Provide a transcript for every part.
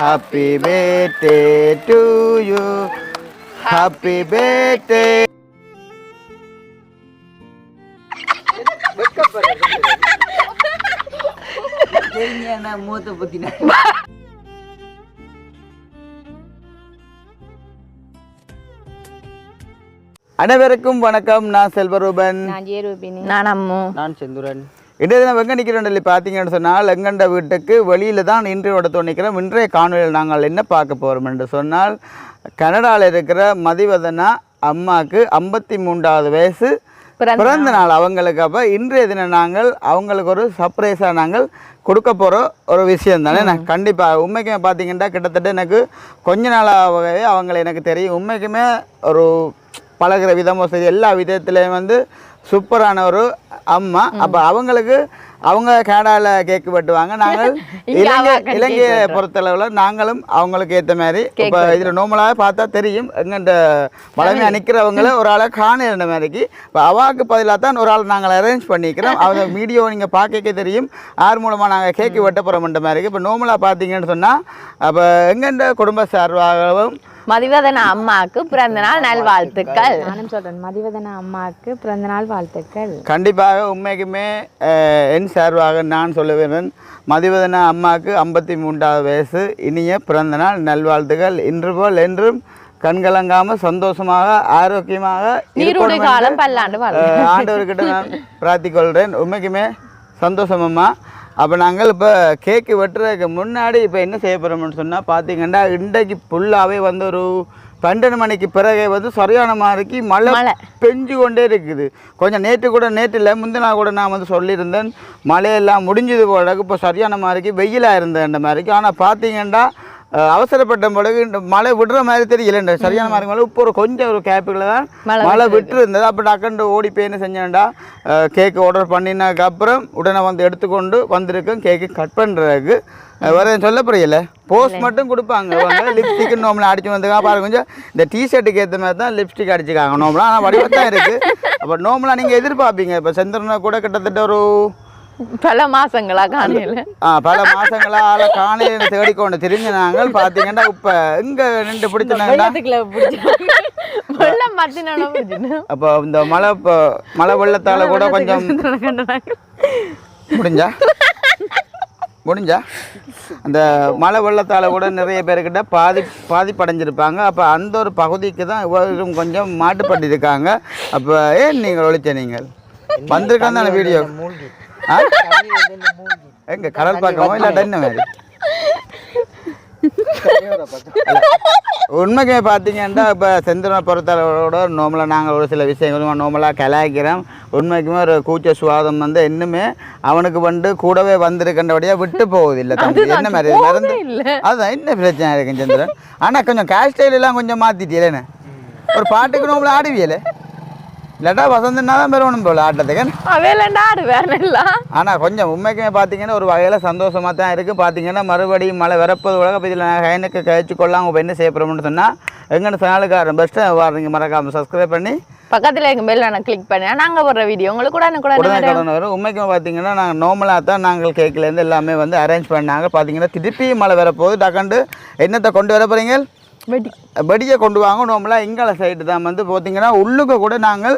Happy birthday to you happy birthday மூத்த பத்தின அனைவருக்கும் வணக்கம். நான் செல்வரூபன். நான் அம்மு. நான் செந்துரன். இன்றைய தினம் எங்கே நிற்கிறோம் சொல்லி பார்த்தீங்கன்னு சொன்னால் எங்கண்ட வீட்டுக்கு வெளியில் தான் இன்றைய இடத்தோடு நிற்கிறோம் இன்றைய காணொலியில் நாங்கள் என்ன பார்க்க போகிறோம் என்று சொன்னால் கனடாவில் இருக்கிற மதிவதனா அம்மாவுக்கு ஐம்பத்தி மூன்றாவது வயசு. பிறந்த நாள். அவங்களுக்கு. அப்போ இன்றைய தினம் நாங்கள் அவங்களுக்கு ஒரு சர்ப்ரைஸாக நாங்கள் கொடுக்க போகிற ஒரு விஷயம் தானே? நான் கண்டிப்பாக உண்மைக்குமே பார்த்தீங்கன்னா கிட்டத்தட்ட எனக்கு கொஞ்ச நாளாகவே அவங்கள எனக்கு தெரியும். உண்மைக்குமே ஒரு பழகுற விதமோ சரி எல்லா விதத்துலேயும் வந்து சூப்பரான ஒரு அம்மா அப்போ அவங்களுக்கு அவங்க கனடாவில் கேக்கு வெட்டுவாங்க. நாங்கள் இலங்கை இலங்கையை பொறுத்தளவில் நாங்களும் அவங்களுக்கு ஏற்ற மாதிரி. இப்போ இதில் நோமலாக பார்த்தா தெரியும். எங்கள்கிட்ட வளமையாக நிற்கிறவங்கள ஒரு ஆளை காணுற மாதிரிக்கு. இப்போ அவாவுக்கு பதிலாக தான் ஒரு ஆள் நாங்கள் அரேஞ்ச் பண்ணிக்கிறோம். அவங்க வீடியோ நீங்கள் பார்க்க தெரியும். யார் மூலமாக நாங்கள் கேக்கு வெட்ட போகிறோம்ன்ற மாதிரி இப்போ நோமலாக பார்த்தீங்கன்னு சொன்னால் அப்போ எங்கள்கிட்ட குடும்ப சார்பாகவும் மதிவதன அம்மாவுக்கு பிறந்த நாள் நல்வாழ்த்துக்கள். நானும் சொல்றேன் மதிவதனா அம்மாவுக்கு பிறந்த நாள் வாழ்த்துக்கள். கண்டிப்பாக உண்மைக்குமே என் சார்பாக நான் சொல்லுவேன் மதிவதன அம்மாவுக்கு ஐம்பத்தி மூன்றாவது வயசு இனிய பிறந்த நாள் நல்வாழ்த்துக்கள். இன்று போல் என்றும் கண்கலங்காமல் சந்தோஷமாக ஆரோக்கியமாக ஆண்டவர்கிட்ட நான் பிரார்த்திக்கொள்கிறேன் உண்மைக்குமே சந்தோஷமம்மா அப்போ நாங்கள் இப்போ கேக்கு வெட்டுறதுக்கு முன்னாடி இப்போ என்ன செய்ய போகிறோம்னு சொன்னால் பார்த்தீங்கன்னா இன்றைக்கு ஃபுல்லாகவே வந்து ஒரு பன்னெண்டு மணிக்கு பிறகு வந்து சரியான மாதிரிக்கு மழை. பெஞ்சு கொண்டே இருக்குது கொஞ்சம் நேற்று கூட நேற்று இல்லை முந்தின கூட நான் வந்து சொல்லியிருந்தேன் மழையெல்லாம் முடிஞ்சது போல இப்போ சரியான மாதிரிக்கு வெயிலாக இருந்தேன் இந்த மாதிரிக்கு ஆனால் பார்த்தீங்கன்னா அவசரப்பட்ட பிறகு இந்த மழை விடுற மாதிரி தெரியல. சரியான மாதிரி மழை இப்போ ஒரு கொஞ்சம் ஒரு கேப்புகளை தான் மழை மழை விட்டு இருந்தது அப்போ டக்குண்டு ஓடி போய் என்ன செஞ்சேன்டா கேக்கு ஆர்டர் பண்ணினதுக்கு அப்புறம் உடனே வந்து எடுத்துக்கொண்டு வந்திருக்கேன். கேக்கு கட் பண்ணுறதுக்கு வேற சொல்ல புரியல போஸ்ட் மட்டும் கொடுப்பாங்க. லிப்ஸ்டிக் நோம்பலாம் அடிச்சு வந்துக்கா பாருங்க கொஞ்சம் இந்த டிஷர்ட்டுக்கு ஏற்ற மாதிரி தான் லிப்ஸ்டிக் அடிச்சுக்காங்க. நோம்பலாம் ஆனால் வடிவம் தான் இருக்குது அப்போ நோம்பலாம் நீங்கள் எதிர்பார்ப்பீங்க. இப்போ செந்தரனை கூட கிட்டத்தட்ட ஒரு பல மாசங்களா காணையில ஆ பல மாசங்களால காலையில் தேடிக்கொண்டு திரிஞ்சு நாங்கள் பார்த்தீங்கன்னா இப்போ எங்கே நின்று பிடிச்சினாங்கன்னா வெள்ளத்துக்குள்ள பிடிச்சி வெள்ளம் அப்போ இந்த மழை இப்போ மழை வெள்ளத்தால் கூட கொஞ்சம் முடிஞ்சா? முடிஞ்சா? அந்த மழை வெள்ளத்தால் கூட நிறைய பேர்கிட்ட பாதி பாதிப்படைஞ்சிருப்பாங்க. அப்போ அந்த ஒரு பகுதிக்கு தான் இவரும் கொஞ்சம் மாட்டுப்பட்டிருக்காங்க அப்போ ஏன் நீங்கள் ஒழிச்ச நீங்கள்? வந்திருக்காங்க அந்த வீடியோ? எங்க கடல் பக்கமோ இல்லாட்ட என்ன மாதிரி உண்மைக்கு பார்த்தீங்கன்னா இப்போ செந்திரனை பொறுத்தளவோட நோமலாக நாங்கள் ஒரு சில விஷயங்களும் நோமலாக கலாய்க்கிறோம். உண்மைக்குமே ஒரு கூச்ச சுவாதம் வந்து இன்னுமே அவனுக்கு வந்து கூடவே வந்திருக்கின்றபடியாக விட்டு போகுதில்லை தம்பி. என்ன மாதிரி மறந்து இல்ல. அதுதான் என்ன பிரச்சனை இருக்கு சந்திரன்? ஆனால் கொஞ்சம் கேஷ் ஸ்டைல் எல்லாம் கொஞ்சம் மாற்றிட்டீங்களேண்ணே ஒரு பாட்டுக்கு நோம்பல ஆடுவியலே? இல்லாட்டா வசந்தன்னா தான் பெறணும் போல ஆட்டத்துக்கு. அவையிலண்டா ஆடுவேன் எல்லாம் ஆனால் கொஞ்சம் உண்மைக்குமே பார்த்தீங்கன்னா ஒரு வகையில் சந்தோஷமாக தான் இருக்குது பார்த்தீங்கன்னா மறுபடியும் மழை வரப்போது உலக பதில் நான் கைனுக்கு கழிச்சு கொள்ளாம இப்போ என்ன செய்ய போகிறோம்னு சொன்னால் எங்கன்னு சேனலுக்காரன் பெஸ்ட்டு வாரீங்க மறக்காமல் சப்ஸ்கிரைப் பண்ணி பக்கத்துல எங்க பெல் நான் கிளிக் பண்ணி நாங்க போடுற வீடியோ உங்களுக்கு கூட கூட உடனே வரும் உண்மைக்குமே பார்த்தீங்கன்னா நாங்கள் நார்மலாக தான் நாங்கள் கேக்கிலேருந்து எல்லாமே வந்து அரேஞ்ச் பண்ணாங்க. பார்த்தீங்கன்னா திருப்பி மழை வரப்போகுது டக்கண்டு என்னத்தை கொண்டு வர போகிறீங்க வெடியை கொண்டு வாங்க நார்மலாக எங்களை சைடு தான். வந்து பார்த்தீங்கன்னா உள்ளுக்கு கூட நாங்கள்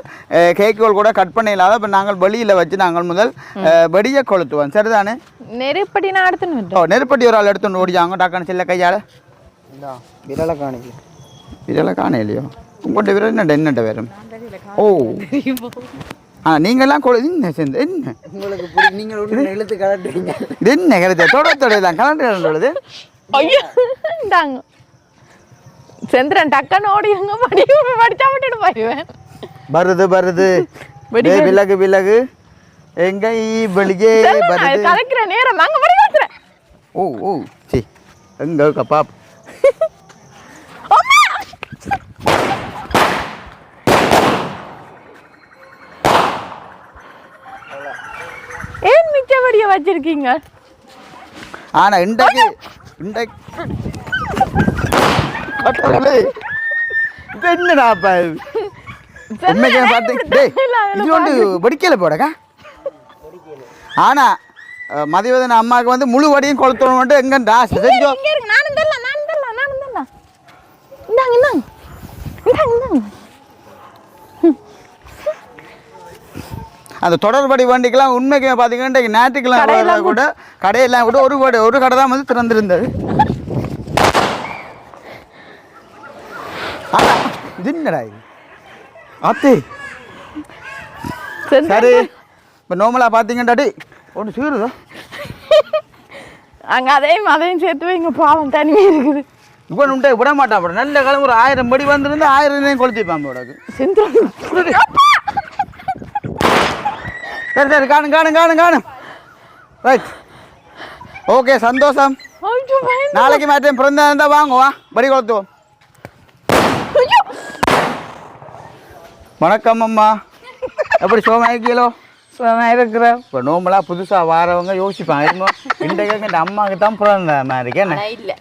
கேக்குகள் கூட கட் பண்ண இல்லாத இப்போ நாங்கள் வெளியில் வச்சு நாங்கள் முதல் வெடியை கொளுத்துவோம். சரிதானே? நெருப்படி நான் எடுத்துன்னு ஓ நெருப்பட்டி ஒரு ஆள் எடுத்துன்னு ஓடியாங்க டக்குன்னு சில்ல கையால். விரலை காணிக்க. இதெல்லாம் காண இல்லையோ உங்கள்கிட்ட விரல் என்னட்ட என்னட்ட வரும் ஓ. ஆ நீங்கள்லாம் கொடு என்ன சேர்ந்து என்ன? உங்களுக்கு பிடி நீங்கள் இழுத்து கலட்டுறீங்க இது என்ன கிடையாது தொட தொடையெல்லாம் கலண்டு உள்ளது. ஐயோ இந்தாங்க. செந்திரன் டக்குன்னு ஓடி எங்க படி படிச்சா விட்டுட்டு போயிடுவேன் வருது வருது விலகு விலகு எங்க வெளியே வருது கலைக்கிற நேரம் அங்க படி வைக்கிறேன் ஓ ஓ சி எங்க கப்பா ஏன் மிச்சபடிய வச்சிருக்கீங்க ஆனா இன்றைக்கு இன்றைக்கு கடவுளே, இது? என்னடா அப்ப உண்மைக்கு பார்த்தேன் டேய் இது வந்து வெடிக்கல போடக்கா? ஆனால் மதிவதன் அம்மாவுக்கு வந்து முழு வடியும் கொளுத்தணும்ட்டு எங்கன்ற ஆசை செஞ்சோ. நானும் தரலாம் நானும் தரலாம் நானும் தரலாம் இந்தாங்க இந்தாங்க. இந்தாங்க இந்தாங்க. அந்த தொடர்படி வண்டிக்கெல்லாம் உண்மைக்கு பார்த்தீங்கன்னா இன்றைக்கு ஞாயிற்றுக்கிழமை கூட கடையெல்லாம் கூட ஒரு கடை ஒரு கடை தான் வந்து திறந்திருந்தது. இது என்னடா இது? ஆத்தி. சரி இப்போ நோமலாக பார்த்தீங்கன்னாடி ஒன்று சீருதா. அங்க அதையும் அதையும் சேர்த்து வைங்க பாவம் தனிமே இருக்குது. இப்போ உண்டே விட மாட்டான் போட நல்ல காலம் ஒரு ஆயிரம் படி வந்திருந்து ஆயிரம் கொளுத்திப்பான் போடாது சரி சரி காணும் காணும் காணும் காணும். ரைட் ஓகே சந்தோஷம். நாளைக்கு மாட்டேன் பிறந்தா இருந்தால் வாங்குவா படி கொளுத்துவோம் ஐயோ வணக்கம் அம்மா. எப்படி சோமாக்கிலோ சும்மா இருக்கிறேன் இப்போ நோம்பலாக புதுசாக வாரவங்க யோசிப்பாங்க. இருமோ இன்றைக்கு இந்த அம்மாவுக்கு தான் பிறந்த மாதிரி என்ன? இல்ல.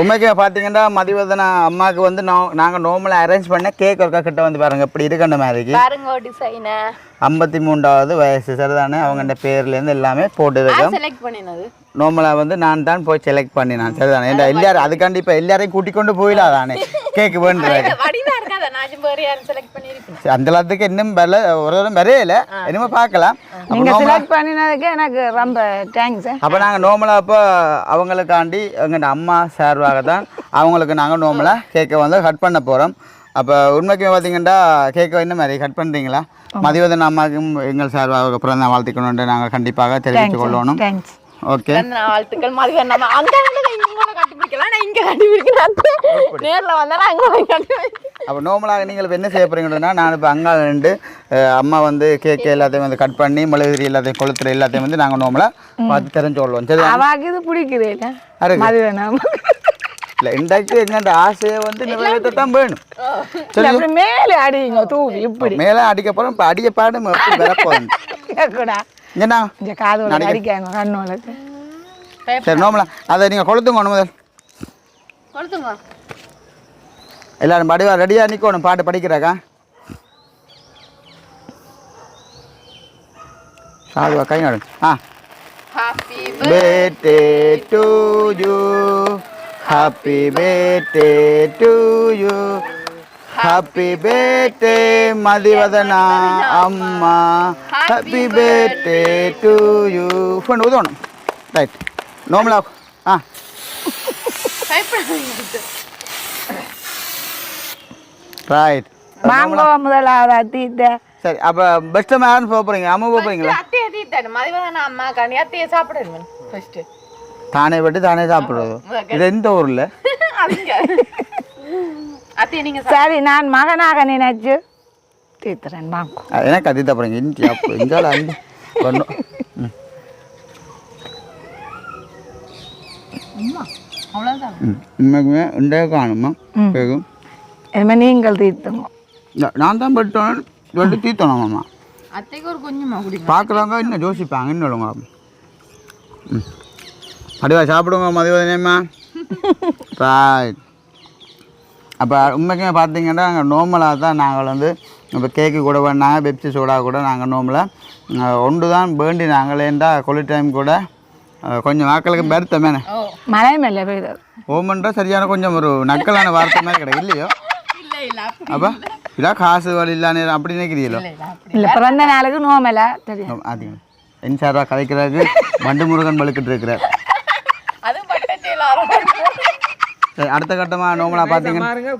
உண்மைக்கு பார்த்தீங்கன்னா மதிவதனா அம்மாவுக்கு வந்து நாங்கள் நோம்பலாக அரேஞ்ச் பண்ண கேக் ஒர்க்கா கிட்ட வந்து பாருங்க. இப்படி இருக்குன்ற மாதிரிக்கு பாருங்க டிசைனை ஐம்பத்தி மூன்றாவது வயசு. சரிதானே? அவங்க பேர்லேருந்து எல்லாமே போட்டுருக்கோம். செலக்ட் பண்ணினது. நோம்பலாக வந்து நான் தான் போய் செலக்ட் பண்ணினான். சரிதானே? ஏன்டா எல்லாரும் அதுக்காண்டி இப்போ எல்லாரையும் கூட்டிக் கொண்டு போயிடாதானே கேக்கு சரி, அந்த எல்லாத்துக்கு இன்னும் வில ஒரு தரம் வரையில இனிமே பார்க்கலாம். அப்ப நீங்க நோம்பலா- செலக்ட் பண்ணினதுக்கு எனக்கு ரொம்ப தேங்க்ஸ் அப்போ நாங்கள் நோமலாக அப்போ அவங்களுக்காண்டி எங்கள் அம்மா சார்பாக தான் அவங்களுக்கு நாங்கள் நோமலாக கேக்கை வந்து கட் பண்ண போகிறோம் அப்போ உண்மைக்கு பார்த்தீங்கன்னா கேக்கை என்ன மாதிரி கட் பண்ணுறீங்களா மதிவதன் அம்மாவுக்கும் எங்கள் சார்பாக பிறந்த வாழ்த்துக்கணுன்ட்டு நாங்கள் கண்டிப்பாக தெரிவித்துக் கொள்ளணும் ஓகே வாழ்த்துக்கள் நான் இங்க நேர்ல அங்க பிடிக்கிறேன். அப்போ நோமலாக நீங்கள் இப்போ என்ன செய்ய போகிறீங்கன்னா நான் இப்போ அங்கே நின்று அம்மா வந்து கேக்கு எல்லாத்தையும் வந்து கட் பண்ணி மிளகுதிரி எல்லாத்தையும் கொளுத்துற எல்லாத்தையும் வந்து நாங்கள் நோமலாக பார்த்து தெரிஞ்சு கொள்வோம் சரி அவாக்கு இது பிடிக்குது இல்ல? அருக்கு. இல்லை இன்றைக்கு ஆசையை வந்து நிறைவேற்ற தான் வேணும். அப்படி மேலே அடிங்க தூவி இப்படி. மேலே அடிக்க போகிறோம் இப்போ அடிக்க பாடும் எப்படி இந்த காதோட அடிக்காங்க கண்ணோளுக்கு சரி நோமலா அதை நீங்கள் கொளுத்துங்க ஒன்று முதல். எல்லாரும் படிவா ரெடியாக நிற்கணும் பாட்டு படிக்கிறாக்கா? சாதுவா கை நடு. ஆ. Happy birthday to you. Happy birthday to you happy birthday Mathivathana அம்மா happy birthday to you phone உதவணும் ரைட் நோமலா ஆ ரைட் மாங்கோ முதலாவது அத்தீத்த சரி அப்போ பெஸ்ட்டு போக போகிறீங்க அம்மா போக போகிறீங்களா அத்தையை தீத்தாடு மதிவதன அம்மா காணி அத்தையை சாப்பிடுங்க ஃபர்ஸ்ட் தானே வெட்டி தானே சாப்பிட்றது. இது எந்த ஊரில்? அதுங்க அத்தையை நீங்க சரி நான் மகனாக நினைச்சு தீத்துறேன் வாங்கோ. என்ன கத்தித்த போகிறீங்க இன்டி அப்போ எங்கால அண்டி ஒன்றும் ம். அவ்வளவுதான். ம். உண்மைக்குமே உண்டே காணுமா? கேட்கும் இனிமேல் நீங்கள் தீர்த்துங்க நான் தான் பட்டோம் வெட்டி தீத்தணுமாம்மா அத்தைக்கு ஒரு கொஞ்சமா குடிங்க. பார்க்குறவங்க இன்னும் யோசிப்பாங்க இன்னும் ம். அப்படிவா சாப்பிடுங்க மதிவதனேம்மா ரைட் அப்போ உண்மைக்குமே பார்த்தீங்கன்னா நாங்கள் நோமலாக தான் நாங்கள் வந்து இப்போ கேக்கு கூட பண்ணாங்க பெப்சி சோடா கூட நாங்கள் நோமலாக ஒன்று தான் வேண்டி நாங்களேண்டா கொலி டைம் கூட கொஞ்சம் வாக்களுக்கு பெருத்தமேனே மழை மேலே பெய்தது ஓமன்றா சரியான கொஞ்சம் ஒரு நக்கலான வார்த்தை மாதிரி கிடையாது. இல்லையோ? இல்ல இல்ல அப்போ இதான் காசு வழி இல்லான்னு அப்படி நினைக்கிறீங்களோ? இல்லை பிறந்த நாளுக்கு நோமலை தெரியும் அதிகம் என் சார்பா கலைக்கிறாரு மண்டு முருகன் வலுக்கிட்டு இருக்கிறார் அது பட்ட செயலாளர் சரி அடுத்த கட்டமாக நோமலா பார்த்தீங்கன்னா பாருங்க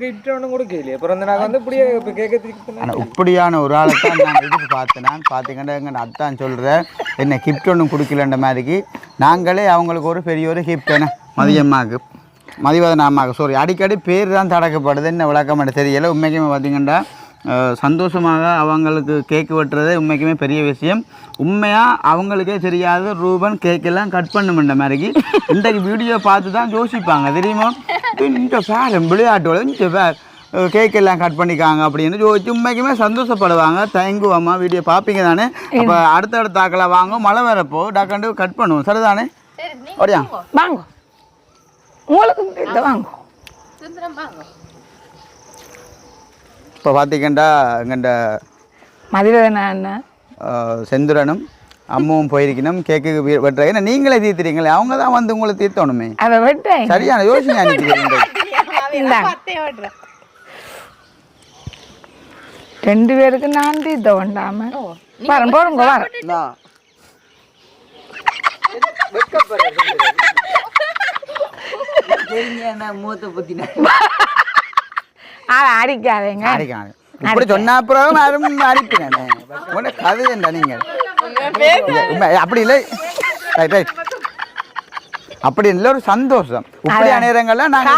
இப்படியான ஒரு ஆளை தான் நான் இதுக்கு பார்த்தேன் பார்த்தீங்கன்னா எங்கள் அத்தான் சொல்கிறேன் என்ன கிஃப்ட் ஒன்றும் கொடுக்கலன்ற மாதிரிக்கு நாங்களே அவங்களுக்கு ஒரு பெரிய ஒரு கிஃப்ட் என்ன மதியம்மாவுக்கு மதிவதன அம்மாவுக்கு சாரி அடிக்கடி பேர் தான் தடக்கப்படுது. என்ன விளக்கம் எனக்கு தெரியல. உண்மைக்குமே பார்த்தீங்கன்னா சந்தோஷமாக அவங்களுக்கு கேக்கு வெட்டுறது உண்மைக்குமே பெரிய விஷயம். உண்மையாக அவங்களுக்கே தெரியாத. ரூபன் கேக்கெல்லாம் கட் பண்ணுமென்ற மாதிரிக்கு இன்றைக்கு வீடியோ பார்த்து தான் யோசிப்பாங்க. தெரியுமா? இந்த பேர் விளையாட்டோட இந்த பேர் கேக் எல்லாம் கட் பண்ணிக்காங்க அப்படின்னு யோசிச்சு உண்மைக்குமே சந்தோஷப்படுவாங்க. தேங்க்யூ அம்மா. வீடியோ பார்ப்பீங்க தானே? அப்போ அடுத்தடுத்த தாக்கெல்லாம் வாங்க மழை வரப்போ டக்காண்டு கட் பண்ணுவோம். சரிதானே? ஓடியா? வாங்கோ. உங்களுக்கு தீர்த்த வாங்கோ. சுந்தரம் வாங்க. இப்போ பார்த்தீங்கன்னா எங்கள்ட மதிவதன அண்ணன் செந்துரனும் அம்மாவும் போயிருக்கணும் கேக்கு வெட்டுற. ஏன்னா நீங்களே தீர்த்துறீங்களே அவங்க தான் வந்து உங்களை தீர்த்தணுமே. அதை விட்டேன் சரியான யோசனை அனுப்பிக்கிறீங்க. ரெண்டு பேருக்கு நான் தீர்த்த வேண்டாம வரேன் போடுங்க வரேன் ஆ அடிக்காதீங்க. அடிக்காங்க இப்படி சொன்ன அப்புறம் யாரும் அடிக்கிறேன் உடனே கதை என்ன நீங்க. இல்ல, உண்மை, அப்படி இல்லை. Right right. அப்படி இல்லை ஒரு சந்தோஷம். இப்படி நேரங்கள்ல நாங்க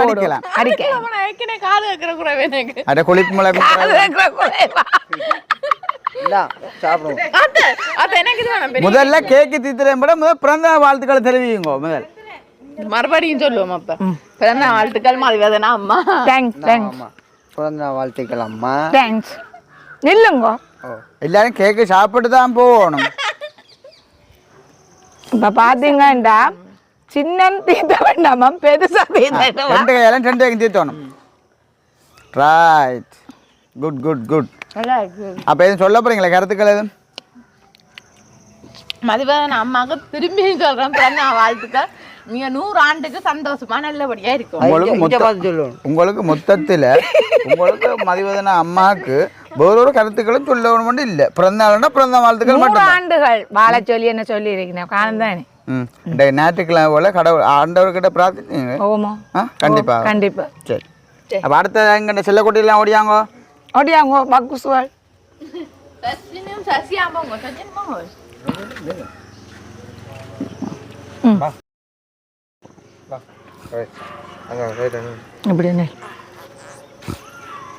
அடிக்கலாம். அடிக்க. அவனை ஏற்கனவே காது வைக்கிற குறைவே எனக்கு. அட கொளிப்பு முதல்ல கேக்கு தீத்துறேன் முதல் பிறந்த வாழ்த்துக்களை தெரிவிங்க முதல். மறுபடியும் சொல்லுவோம் அப்ப. பிறந்த வாழ்த்துக்கள் மதிவேதனா அம்மா. தேங்க்ஸ் தேங்க்ஸ் பிறந்த வாழ்த்துக்கள் அம்மா. தேங்க்ஸ் நில்லுங்க. எல்லாரும் கேக்கு சாப்பிட்டு தான் போகணும். இப்ப பாத்தீங்கன்னா சின்ன தீர்த்த வேண்டாமா பெருசா தீர்த்த ரெண்டு கையும் தீர்த்தணும் ரைட் குட் குட் குட் அப்போ எதுவும் சொல்ல போறீங்களா? கருத்துக்கள் எதுவும்? மதிவேதனா அம்மாவுக்கு திரும்பி சொல்றேன். பிறந்த வாழ்த்துக்கள். நீங்க நூறு ஆண்டுக்கு சந்தோஷமா நல்லபடியா இருக்கும் உங்களுக்கு சொல்லணும் உங்களுக்கு மொத்தத்தில் உங்களுக்கு மதிவதன அம்மாவுக்கு வேறொரு கருத்துக்களும் சொல்லணும்னு இல்லை. பிறந்த நாள்னா பிறந்த வாழ்த்துக்கள் மட்டும் ஆண்டுகள் வாழ சொல்லி என்ன சொல்லி இருக்கீங்க தானே. ம். இந்த ஞாயிற்றுக்கிழமை போல கடவுள் ஆண்டவர்கிட்ட பிரார்த்திங்க ஓமோ. ஆ கண்டிப்பா. கண்டிப்பா. சரி. அப்போ அடுத்த எங்கிட்ட செல்லக்குட்டிலாம் ஓடியாங்கோ? ஓடியாங்க பக்குசுவாள். சச்சினும் சசியாமங்க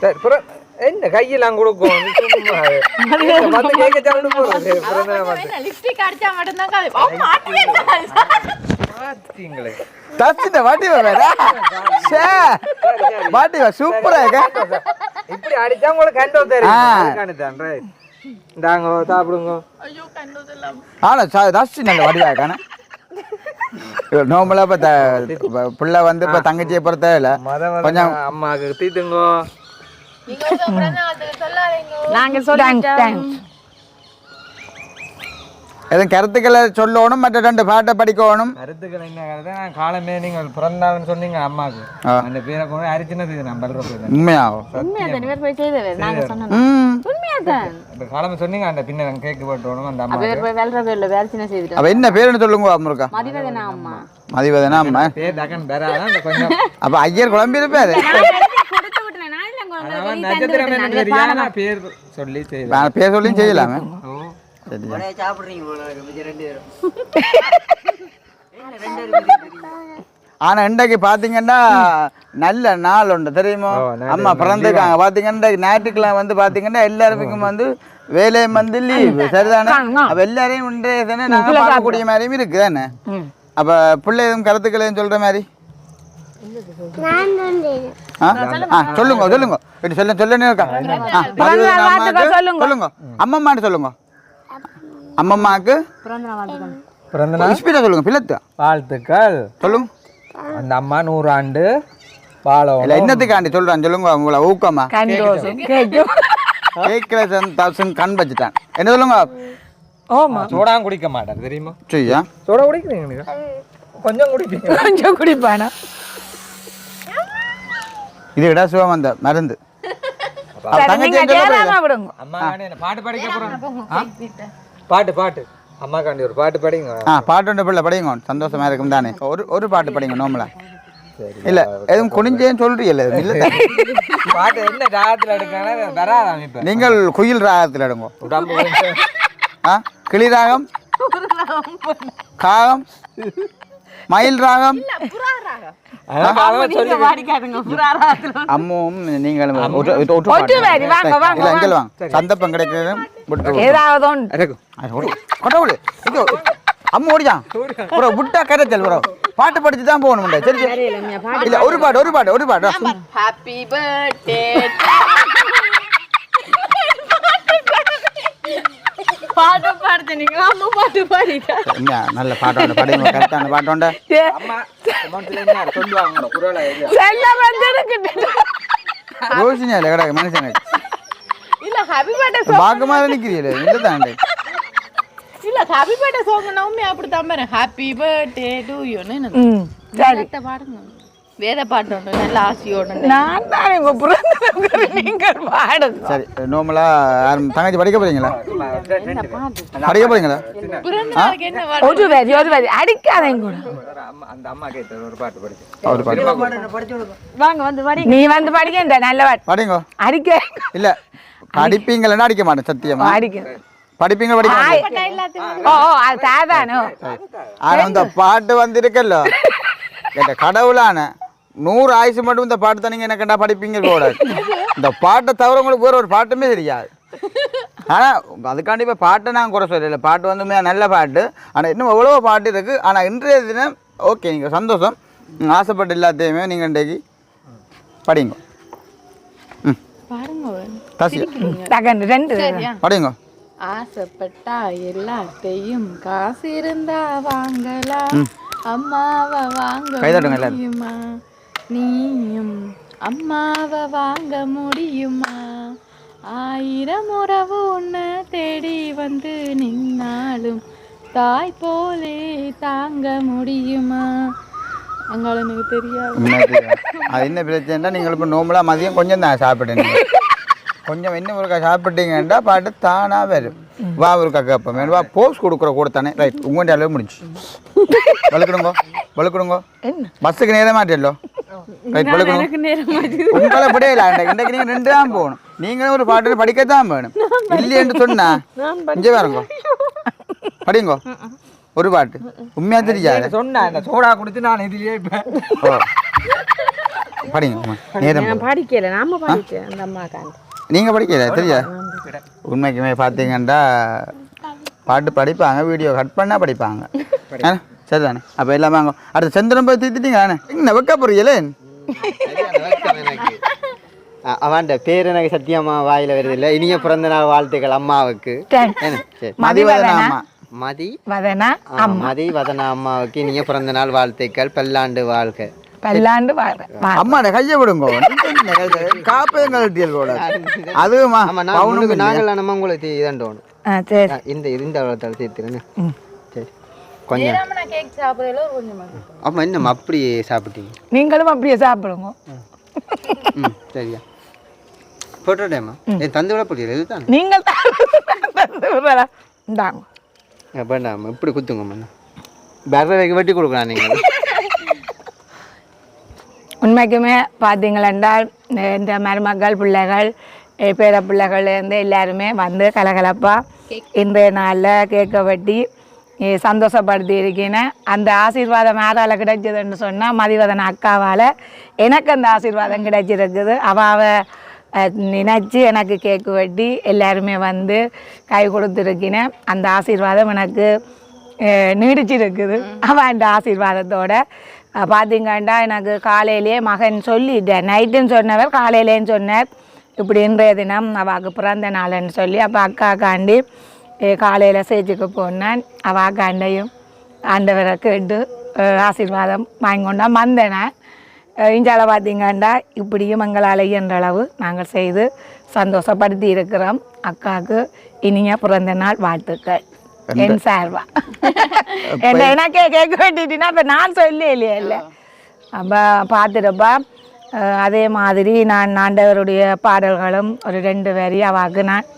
சரி, பிற- என்ன கையெல்லாம் கொடுக்கும்? சே வாட்டி வா சூப்பரா இருக்கா? இப்படி அடிச்சா உங்களுக்கு கண்டோ. தெரியும். இந்தாங்க சாப்பிடுங்க. ஐயோ கண்டதெல்லாம் ஆனா தச்சு நல்ல வடிவா இருக்கானே நோம்பலா இப்போ பிள்ளை வந்து இப்போ தங்கச்சியை பொறுத்த இல்லை கொஞ்சம் அம்மாவுக்கு தீத்துங்கோ நீங்க ஒரு பிறந்த வாழ்த்துக்கள் சொல்லாதீங்க நாங்க தேங்க்ஸ் சொல்லிட்டோம் தேங்க்ஸ் எதுவும் கருத்துக்களை சொல்லணும் மற்ற ரெண்டு பாட்டை படிக்கணும். கருத்துக்கள் என்ன காலமே நீங்கள் பிறந்த நாள்னு சொன்னீங்க அம்மாவுக்கு. ஆ. அந்த பேரை கொண்டு அரிச்சினது உண்மையாகும் உண்மையா? நாங்க காலமே சொன்னீங்க அந்த பின்ன கேக்கு போட்டோணும் அந்த அம்மா அப்போ என்ன பேருன்னு சொல்லுங்க அம்ருக்கா மதிவதனா அம்மா. மதிவதனா அம்மா. பேர் டக்குன்னு பெறாதான் அந்த கொஞ்சம். அப்போ ஐயர் குழம்பி இருப்பாரு. நட்சத்திரம் என்ன தெரியாத பேர் சொல்லி செய்தான் நான் பேர் சொல்லியும் செய்யலாமே ஓ சரியா ஆனா இன்றைக்கு பாத்தீங்கன்னா நல்ல நாள் உண்டு தெரியுமா? அம்மா பிறந்திருக்காங்க. பாத்தீங்கன்னா ஞாயிற்றுக்கிழமை வந்து பாத்தீங்கன்னா எல்லாருக்கும் வந்து வேலையும் வந்து லீவு சரிதானே? அப்ப எல்லாரையும் இன்றைய தானே? நாங்க பார்க்கக்கூடிய மாதிரியும் இருக்கு தானே? அப்ப பிள்ளை எதுவும் கருத்துக்கள் எதுவும் சொல்ற மாதிரி? சொல்லுங்க. சொல்லுங்க இப்படி சொல்ல சொல்ல இருக்கா? ஆ, மதுரை அம்மாவுக்கு சொல்லுங்க. அம்மம்மாட்டு சொல்லுங்க. அம்மம்மாக்கு பிறந்த நாள் சொல்லுங்க வாழ்த்துக்கள். சொல்லுங்க அந்த அம்மா நூறு ஆண்டு வாழும் இல்ல என்னத்துக்காண்டி சொல்றான்? சொல்லுங்க உங்களை ஊக்கமா. கேட்கல தௌசண்ட் கண் வச்சுட்டான். என்ன சொல்லுங்க? ஓமா. சோடா குடிக்க மாட்டார் தெரியுமா? சரியா? சோடா குடிக்கிறீங்க கொஞ்சம் குடிப்பீங்க. கொஞ்சம் குடிப்பானா? இது விட சுகம் அந்த மருந்து. பாட்டு படிக்க போறோம் பாட்டு பாட்டு. அம்மா காண்டி ஒரு பாட்டு படிங்க. ஆ பாட்டு ஒன்று பிள்ளை படிங்க. சந்தோஷமா இருக்கும் தானே. ஒரு ஒரு பாட்டு படிங்க நோமலா இல்ல எதுவும் குனிஞ்சேன்னு இல்ல தானே? பாட்டு என்ன ராகத்துல எடுக்கான வராதாம் இப்ப? நீங்கள் குயில் ராகத்தில் எடுங்க. ஆ கிளி ராகம் காகம் மயில் ராகம். அம்மும் நீங்களும் சந்தர்ப்பம் கிடைக்கிறது ஏதாவது அம்மா ஓடியான் ப்ரோ விட்டா கரைச்சல் ப்ரோ. பாட்டு படிச்சு தான் போகணும் சரி இல்ல ஒரு பாட்டு ஒரு பாட்டு ஒரு பாட்டு. ஹாப்பி பர்த்டே பாட்டு பாடுது நீங்க அம்மா பாட்டு பாடிக்க என்ன நல்ல பாட்டோண்ட படிங்க கரெக்டான பாட்டோண்ட அம்மா மனசுல என்ன சொல்லுவாங்க குரலை? செல்ல வந்து யோசனை இல்லை கிடக்கு மனுஷனுக்கு. இல்ல ஹாப்பி பர்த்டே பார்க்க மாதிரி நிற்கிறீங்களே இல்லை தாண்டி இல்ல ஹாப்பி பர்த்டே சாங் நவுமே அப்படி தான் பாரு ஹாப்பி பர்த்டே டு யூன்னு ம் சரி பாடுங்க வேத பாட்டு உண்டு நல்ல ஆசையோட நான் தான் உங்க பிறந்த நீங்கள் பாடுங்க சரி நார்மலாக தங்கச்சி படிக்க போறீங்களா படிக்க போறீங்களா பாட்டு ஒரு வரி ஒரு வரி அடிக்காதேங்க கூட அம்மா- அந்த அம்மா கேட்ட ஒரு பாட்டு படிச்சு அவர் பாடி வாங்க வந்து வடி நீ வந்து படிக்கண்ட நல்ல பாட்டு படிங்கோ அடிக்க இல்ல படிப்பீங்களா அடிக்க மாட்டேன் சத்தியமா படிப்பீங்க படிக்க. ஓ அது தாதானோ ஆனா இந்த பாட்டு வந்திருக்கല്ലോ இந்த கடவுளான நூறு ஆயுசு மட்டும் இந்த பாட்டு தான் நீங்க எனக்கு படிப்பீங்க கூட இந்த பாட்டை தவிர உங்களுக்கு வேற ஒரு பாட்டுமே தெரியாது ஆனா அதுக்காண்டி இப்போ பாட்டை நான் குறை சொல்லல பாட்டு வந்து நல்ல பாட்டு ஆனா இன்னும் எவ்வளவோ பாட்டு இருக்கு ஆனா இன்றைய தினம் ஓகே நீங்க சந்தோஷம் ஆசைப்பட்ட எல்லாத்தையுமே நீங்க இன்றைக்கு படிங்க பாருங்க ரெண்டு. ஆசைப்பட்டா எல்லாத்தையும் காசு இருந்தா வாங்கலாம் அம்மாவை வாங்க. முடியுமா? நீயும் அம்மாவை வாங்க முடியுமா? ஆயிரம் உறவு உன்னை தேடி வந்து நின்னாலும் தாய் போலே தாங்க முடியுமா? அங்கால எனக்கு தெரியாது. அது என்ன பிரச்சனைனா நீங்கள் இப்போ நோம்பலாக மதியம் கொஞ்சம் தான் சாப்பிடுங்க. கொஞ்சம் இன்னும் ஒருக்கா சாப்பிட்டீங்கன்னா பாட்டு தானாக வரும். வா ஒருக்கா கேட்போம் வேணும் வா போஸ் கொடுக்குற கூட தானே. ரைட் உங்கள்கிட்ட அளவு முடிஞ்சு வலுக்கிடுங்கோ என்ன? பஸ்ஸுக்கு நேரே மாட்டியல்லோ ரைட் வலுக்கணும் உங்களை படியல இன்றைக்கு நீங்கள் ரெண்டு தான் போகணும். நீங்கள் ஒரு பாட்டு படிக்கத்தான் வேணும். இல்லையென்று சொன்னா இங்கே பாருங்க. படிங்கோ. ஒரு பாட்டு. உண்மையாக தெரியாது சொன்னேன் சோடா குடிச்சு நான் இதுலயே படிங்க. நேரம். படிக்கல நாம படிச்சேன் அந்த அம்மா காண்டி நீங்கள் படிக்கல தெரியா? உண்மைக்குமே பார்த்தீங்கன்னா பாட்டு படிப்பாங்க வீடியோ கட் பண்ணால் படிப்பாங்க. சரிதானே? அப்போ எல்லாமே அங்கே அடுத்த சந்திரன் போய் தீத்திட்டீங்க தானே என்ன வைக்க போறீங்களே? அவன் பேர் எனக்கு சத்தியமா வாயில வருது இல்ல இனிய பிறந்த நாள் வாழ்த்துக்கள் அம்மாவுக்கு. மதிவதனா அம்மா? மதி. வதனா மதி வதனா அம்மாவுக்கு இனிய பிறந்த நாள் வாழ்த்துக்கள். பல்லாண்டு வாழ்க. பல்லாண்டு வாழ அம்மாட கையை விடுங்க. காப்பையும் கழட்டியல் கூட அதுவுமா? நாங்கள் நம்ம உங்களுக்கு இதண்டோணும் இந்த சரி. கொஞ்சம். அம்மா என்னம்மா அப்படியே சாப்பிட்டீங்க. நீங்களும் அப்படியே சாப்பிடுங்க. ம். சரியா. என் தந்து விட புரியல இதுதான்? நீங்கள் தான் இந்தாங்க. வேண்டாம் இப்படி குத்துங்கம்மா. பேரவைக்கு வெட்டி கொடுக்கலாம் நீங்கள் உண்மைக்குமே பார்த்தீங்களென்றால் இந்த மருமக்கள் பிள்ளைகள் பேர பிள்ளைகள்லேருந்து எல்லாருமே வந்து கலகலப்பாக இன்றைய நாளில் கேட்க வெட்டி சந்தோஷப்படுத்தி இருக்கேன் அந்த ஆசீர்வாதம் யாரால் கிடைச்சதுன்னு சொன்னால் மதிவதன் அக்காவால் எனக்கு அந்த ஆசீர்வாதம் கிடைச்சிருக்குது. அவ நினச்சி எனக்கு கேக்கு வெட்டி எல்லாருமே வந்து கை கொடுத்துருக்கினேன் அந்த ஆசீர்வாதம் எனக்கு நீடிச்சிருக்குது. அவன் அந்த ஆசீர்வாதத்தோட பார்த்திங்கண்டா எனக்கு காலையிலேயே மகன் சொல்லிட்டேன் நைட்டுன்னு சொன்னவர் காலையிலேன்னு சொன்னார். இப்படி இன்றைய தினம் அவாக்கு பிறந்த நாள்னு சொல்லி அப்போ அக்காக்காண்டி காலையில் சேச்சுக்கு போனேன். அவாக்காண்டையும் ஆண்டவரை கேட்டு ஆசீர்வாதம் வாங்கி கொண்டா வந்தேன் இஞ்சால பார்த்தீங்கன்னா இப்படியும் எங்களால் அளவு நாங்கள் செய்து சந்தோஷப்படுத்தி இருக்கிறோம். அக்காவுக்கு இனிய பிறந்த நாள் வாழ்த்துக்கள். என் சார்பா என்ன எனக்கே கேட்க வேண்டிட்டுனா இப்போ நான் சொல்லி இல்லையா அப்போ பார்த்துருப்பா அதே மாதிரி நான் ஆண்டவருடைய பாடல்களும் ஒரு ரெண்டு வரி அவாக்கு நான்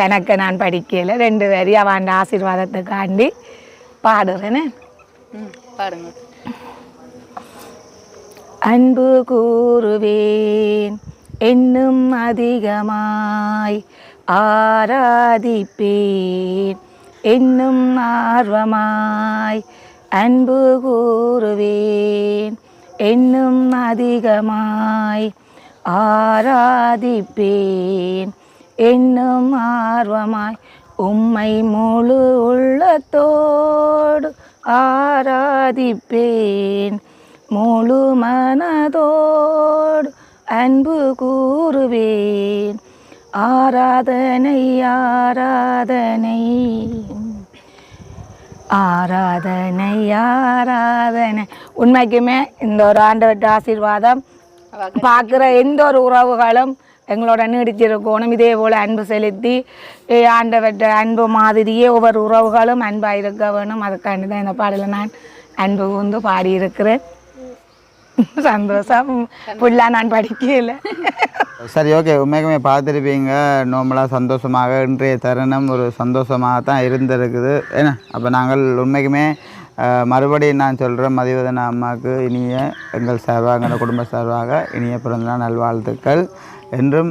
கணக்கு நான் படிக்கல. ரெண்டு வரி அவன் ஆசீர்வாதத்துக்காண்டி பாடுறேன்னு பாருங்க அன்பு கூறுவேன். என்னும் அதிகமாய் ஆராதிப்பேன். என்னும் ஆர்வமாய் அன்பு கூறுவேன். என்னும் அதிகமாய் ஆராதிப்பேன். என்னும் ஆர்வமாய் உம்மை முழு உள்ளத்தோடு ஆராதிப்பேன். முழு மனதோடு அன்பு கூறுவேன். ஆராதனை ஆராதனை. ஆராதனை ஆராதனை. உண்மைக்குமே இந்த ஒரு ஆண்டவற்ற ஆசீர்வாதம் பார்க்குற எந்த ஒரு உறவுகளும் எங்களோட நீடிச்சிருக்கணும். இதே போல் அன்பு செலுத்தி ஆண்டவற்ற அன்பு மாதிரியே ஒவ்வொரு உறவுகளும் அன்பாக இருக்க வேணும். அதுக்காண்டி தான் இந்த பாடலை நான் அன்பு வந்து பாடியிருக்கிறேன். சந்தோஷம். புள்ளா நான் படிக்கல. சரி ஓகே உண்மைக்குமே பார்த்துருப்பீங்க. நார்மலாக சந்தோஷமாக இன்றைய தருணம் ஒரு சந்தோஷமாக தான் இருந்திருக்குது. ஏன்னா அப்போ நாங்கள் உண்மைக்குமே மறுபடியும் நான் சொல்கிறேன் மதிவதன அம்மாவுக்கு இனிய எங்கள் சார்பாக எங்கள் குடும்ப சார்பாக இனிய பிறந்தநாள் நல்வாழ்த்துக்கள். என்றும்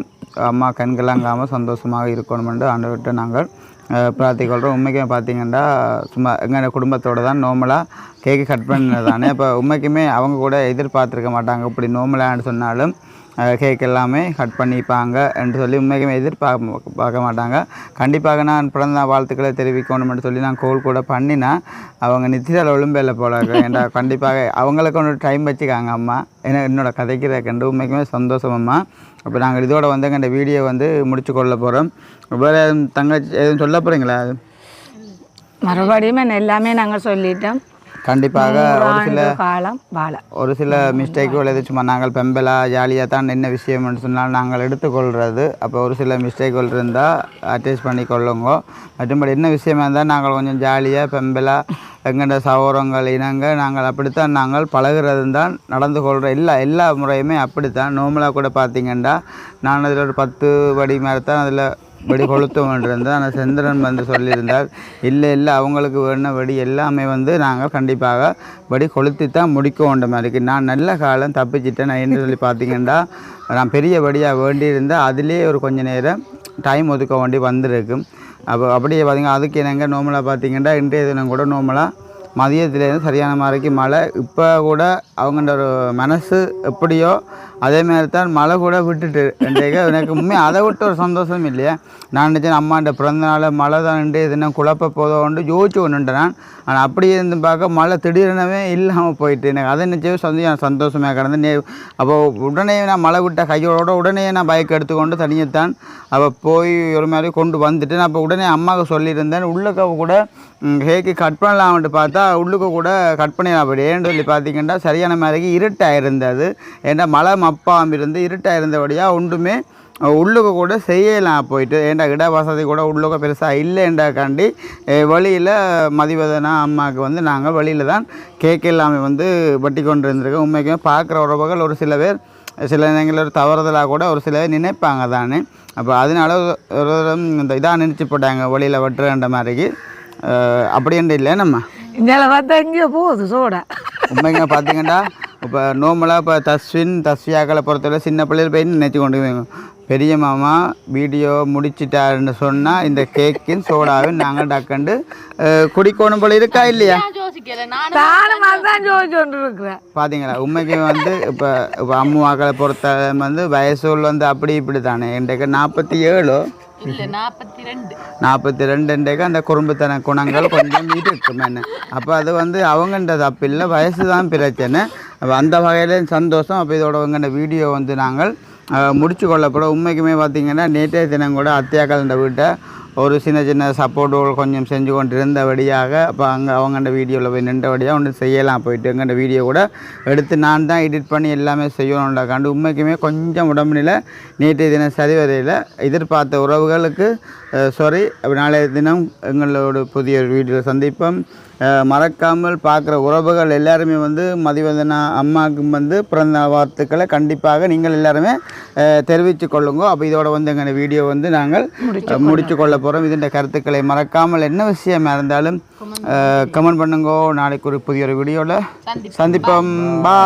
அம்மா கண்களாங்காமல் சந்தோஷமாக இருக்கணும் என்று விட்டு நாங்கள் பிரார்த்திக்கொள்கிறோம் உண்மைக்குமே பார்த்தீங்கன்னா சும்மா எங்கள் குடும்பத்தோடு தான் நார்மலாக கேக்கு கட் பண்ணது தானே. இப்போ உண்மைக்குமே அவங்க கூட எதிர்பார்த்துருக்க மாட்டாங்க. இப்படி நார்மலான்னு சொன்னாலும் கேக் எல்லாமே கட் பண்ணிப்பாங்க என்று சொல்லி உண்மைக்குமே எதிர்பார்க்க பார்க்க மாட்டாங்க. கண்டிப்பாக நான் பிறந்த வாழ்த்துக்களை தெரிவிக்கணும்னு சொல்லி நான் கோல் கூட பண்ணினேன் அவங்க நித்திரால் ஒழும்பையில் போல ஏன்டா கண்டிப்பாக அவங்களுக்கு ஒன்று டைம் வச்சுக்காங்க அம்மா. ஏன்னா என்னோட கதைக்கிற கண்டு உண்மைக்குமே சந்தோஷம் அம்மா. அப்போ நாங்கள் இதோட வந்து எங்கள் வீடியோ வந்து முடிச்சு கொள்ள போகிறோம் வேறு தங்கச்சி எதுவும் சொல்ல போகிறீங்களா மறுபடியும் எல்லாமே நாங்கள் சொல்லிட்டோம். கண்டிப்பாக ஒரு சில காலம் வாழ. ஒரு சில மிஸ்டேக்குகள் சும்மா நாங்கள் பெம்பலா ஜாலியாக தான் என்ன விஷயம்னு சொன்னால் நாங்கள் எடுத்துக்கொள்கிறது அப்போ ஒரு சில மிஸ்டேக்குகள் இருந்தால் அட்ஜஸ்ட் பண்ணி கொள்ளுங்க மற்றபடி என்ன விஷயமா இருந்தால் நாங்கள் கொஞ்சம் ஜாலியாக பெம்பலா எங்கள்ட சகோதரங்கள் இனங்க நாங்கள் அப்படித்தான் நாங்கள் பழகுறது தான் நடந்து கொள்கிற எல்லா எல்லா முறையுமே அப்படித்தான். நார்மலாக கூட பார்த்தீங்கன்னா நான் அதில் ஒரு பத்து படி மாதிரி தான் அதில் வெடி கொளுத்த வேண்டியிருந்தது ஆனால் செந்திரன் வந்து சொல்லியிருந்தார் இல்லை இல்லை அவங்களுக்கு வேணும் வெடி எல்லாமே வந்து நாங்கள் கண்டிப்பாக வெடி கொளுத்தி தான் முடிக்க வேண்ட மாதிரி நான் நல்ல காலம் தப்பிச்சிட்டேன். நான் சொல்லி பார்த்தீங்கன்னா நான் பெரிய வெடியாக வேண்டியிருந்தால் அதிலே ஒரு கொஞ்ச நேரம் டைம் ஒதுக்க வேண்டி வந்திருக்கும். அப்போ அப்படியே பார்த்தீங்கன்னா அதுக்கு என்னங்க நோமலாக பார்த்தீங்கன்னா இன்றைய தினம் கூட நோமலாக மதியத்துலேருந்து சரியான மாதிரிக்கு மழை. இப்போ கூட அவங்களோட ஒரு மனசு எப்படியோ அதே மாதிரி தான் மழை கூட விட்டுட்டு. இன்றைக்கு எனக்கு உண்மையாக அதை விட்டு ஒரு சந்தோஷம் இல்லையா. நான் நினச்சேன் அம்மாண்ட பிறந்த நாள் மழை தான் இன்றைய தினம் குழப்ப போதோண்டு யோசிச்சு கொண்டுட்டேன் நான் ஆனால் அப்படியே இருந்து பார்க்க மழை திடீரெனவே இல்லாமல் போயிட்டு எனக்கு அதை நினச்சவே சந்தோஷம் சந்தோஷமாக கடந்து நே அப்போ உடனே நான் மழை விட்ட கையோட உடனே நான் பைக் எடுத்துக்கொண்டு தனியத்தான் அவள் போய் ஒரு மாதிரி கொண்டு வந்துட்டு நான் அப்போ உடனே அம்மாவுக்கு சொல்லியிருந்தேன். உள்ளக்க கூட கேக்கு கட் பண்ணலாம்ட்டு பார்த்தா உள்ளுக்கு கூட கட் பண்ணிடலாம் அப்படி. ஏன்னு சொல்லி பார்த்தீங்கன்னா சரியான மாதிரிக்கு இருட்டாக இருந்தது. ஏன்னா மழை மப்பாம் இருந்து இருட்டாக இருந்தபடியாக ஒன்றுமே உள்ளுக்கு கூட செய்யலாம் போயிட்டு. ஏன்டா இட வசதி கூட உள்ளுக்க பெருசாக இல்லைண்டாக்காண்டி வழியில் மதிவதனா அம்மாவுக்கு வந்து நாங்கள் வழியில் தான் கேக் எல்லாமே வந்து வட்டி கொண்டு இருந்திருக்கோம் உண்மைக்குமே பார்க்குற உறவுகள் ஒரு சில பேர் சில நேரங்களில் தவறுதலாக கூட ஒரு சில பேர் நினைப்பாங்க தானே. அப்போ அதனால ஒரு இந்த இதாக நினச்சி போட்டாங்க வழியில் வெட்டுறன்ற மாதிரிக்கு. அப்படின்ட்டு இல்லை நம்ம? இந்தியாவில் பார்த்தா எங்கேயோ போகுது சோடா. உண்மைங்க பார்த்தீங்கன்னா இப்போ நார்மலாக இப்போ தஸ்வின் தஸ்வியாக்களை பொறுத்தவரை சின்ன பிள்ளைகள் போய் நினச்சி கொண்டு போய் பெரிய மாமா வீடியோ முடிச்சிட்டாருன்னு சொன்னால் இந்த கேக்கின் சோடாவும் நாங்கள் டக்கண்டு குடிக்கணும் போல இருக்கா இல்லையா? பார்த்தீங்களா உண்மைக்கு வந்து இப்போ இப்போ அம்மாக்களை பொறுத்த வந்து வயசூல் வந்து அப்படி இப்படி தானே இன்றைக்கு நாற்பத்தி ஏழோ. நாற்பத்தி ரெண்டு நாற்பத்தி அந்த குறும்புத்தன குணங்கள் கொஞ்சம் இருக்கும் என்ன. அப்போ அது வந்து அவங்கன்ற தப்பு இல்லை வயசு தான் பிரச்சனை அந்த வகையில் சந்தோஷம். அப்போ இதோட அவங்கன்ற வீடியோ வந்து நாங்கள் முடிச்சு கொள்ளப்பட உண்மைக்குமே பார்த்தீங்கன்னா நேற்றைய தினம் கூட அத்தியாக்கள் வீட்டை ஒரு சின்ன சின்ன சப்போர்ட்டுகள் கொஞ்சம் செஞ்சு கொண்டு இருந்தபடியாக அப்போ அங்கே அவங்கண்ட வீடியோவில் போய் நின்றபடியாக ஒன்று செய்யலாம் போயிட்டு எங்கள்ட வீடியோ கூட எடுத்து நான் தான் எடிட் பண்ணி எல்லாமே செய்யணும்டா கண்டு. உண்மைக்குமே கொஞ்சம் உடம்புநிலை நேற்றைய தினம் சரிவரையில் எதிர்பார்த்த உறவுகளுக்கு சாரி நாளைய தினம் எங்களோட புதிய வீடியோ சந்திப்போம். மறக்காமல் பார்க்குற உறவுகள் எல்லாருமே வந்து மதிவதனா அம்மாவுக்கு வந்து பிறந்த வாழ்த்துக்களை கண்டிப்பாக நீங்கள் எல்லாருமே தெரிவித்து கொள்ளுங்க. அப்போ இதோட வந்து எங்கள் வீடியோ வந்து நாங்கள் முடிச்சு கொள்ள போகிறோம் இதன் கருத்துக்களை மறக்காமல் என்ன விஷயமா இருந்தாலும் கமெண்ட் பண்ணுங்க. நாளைக்கு ஒரு புதிய ஒரு வீடியோவில் சந்திப்போம். பா